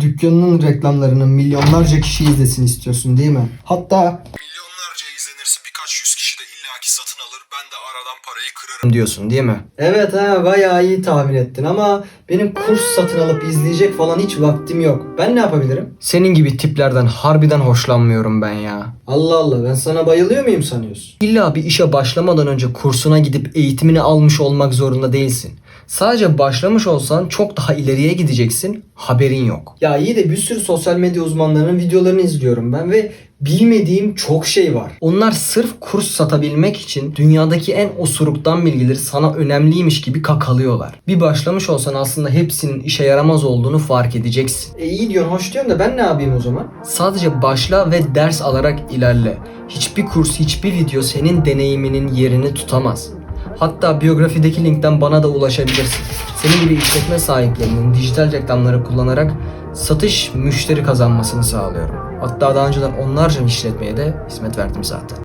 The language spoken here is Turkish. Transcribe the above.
Dükkanının reklamlarını milyonlarca kişi izlesin istiyorsun değil mi? Hatta Milyonlarca izlenirse birkaç yüz kişi de illaki satın alır. Ben de aradan parayı kırarım. diyorsun değil mi? Evet ha bayağı iyi tahmin ettin ama benim kurs satın alıp izleyecek falan hiç vaktim yok. Ben ne yapabilirim? Senin gibi tiplerden harbiden hoşlanmıyorum ben ya. Allah Allah ben sana bayılıyor muyum sanıyorsun? İlla bir işe başlamadan önce kursuna gidip eğitimini almış olmak zorunda değilsin. Sadece başlamış olsan çok daha ileriye gideceksin. Haberin yok. Ya iyi de bir sürü sosyal medya uzmanlarının videolarını izliyorum ben ve bilmediğim çok şey var. Onlar sırf kurs satabilmek için dünyadaki en osuruktan bilgileri sana önemliymiş gibi kakalıyorlar. Bir başlamış olsan aslında hepsinin işe yaramaz olduğunu fark edeceksin. E iyi diyorsun, hoş diyorsun da ben ne yapayım o zaman? Sadece başla ve ders alarak ilerle. Hiçbir kurs, hiçbir video senin deneyiminin yerini tutamaz. Hatta biyografideki linkten bana da ulaşabilirsin. Senin gibi işletme sahiplerinin dijital reklamları kullanarak satış müşteri kazanmasını sağlıyorum. Hatta daha önceden onlarca işletmeye de hizmet verdim zaten.